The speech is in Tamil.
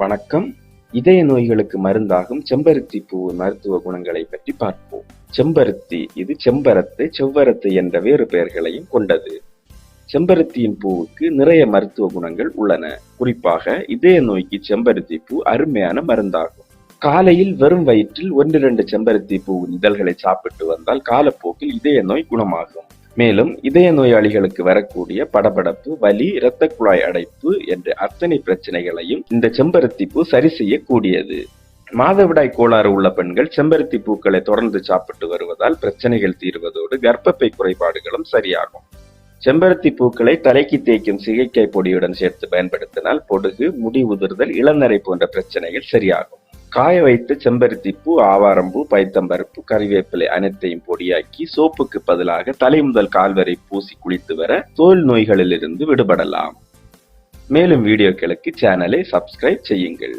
வணக்கம். இதய நோய்களுக்கு மருந்தாகும் செம்பருத்தி பூ மருத்துவ குணங்களை பற்றி பார்ப்போம். செம்பருத்தி இது செம்பரத்து செவ்வரத்து என்ற வேறு பெயர்களையும் கொண்டது. செம்பருத்தியின் பூவுக்கு நிறைய மருத்துவ குணங்கள் உள்ளன. குறிப்பாக இதய நோய்க்கு செம்பருத்தி பூ அருமையான மருந்தாகும். காலையில் வெறும் வயிற்றில் ஒன்று இரண்டு செம்பருத்தி பூவின் இதழ்களை சாப்பிட்டு வந்தால் காலப்போக்கில் இதய நோய் குணமாகும். மேலும் இதய நோயாளிகளுக்கு வரக்கூடிய படபடப்பு வலி இரத்த குழாய் அடைப்பு என்ற அத்தனை பிரச்சனைகளையும் இந்த செம்பருத்தி பூ சரி செய்யக்கூடியது. மாதவிடாய் கோளாறு உள்ள பெண்கள் செம்பருத்தி பூக்களை தொடர்ந்து சாப்பிட்டு வருவதால் பிரச்சனைகள் தீர்வதோடு கர்ப்பப்பை குறைபாடுகளும் சரியாகும். செம்பருத்தி பூக்களை தலைக்கு தேய்க்கும் சிகைக்காய் பொடியுடன் சேர்த்து பயன்படுத்தினால் பொடுகு முடி உதிர்தல் இளநரை போன்ற பிரச்சனைகள் சரியாகும். காய வைத்த செம்பருத்தி பூ ஆவாரம்பூ பைத்தம்பருப்பு கறிவேப்பிலை அனைத்தையும் பொடியாக்கி சோப்புக்கு பதிலாக தலை முதல் கால் வரை பூசி குளித்து வர தோல் நோய்களிலிருந்து விடுபடலாம். மேலும் வீடியோக்களுக்கு சேனலை சப்ஸ்கிரைப் செய்யுங்கள்.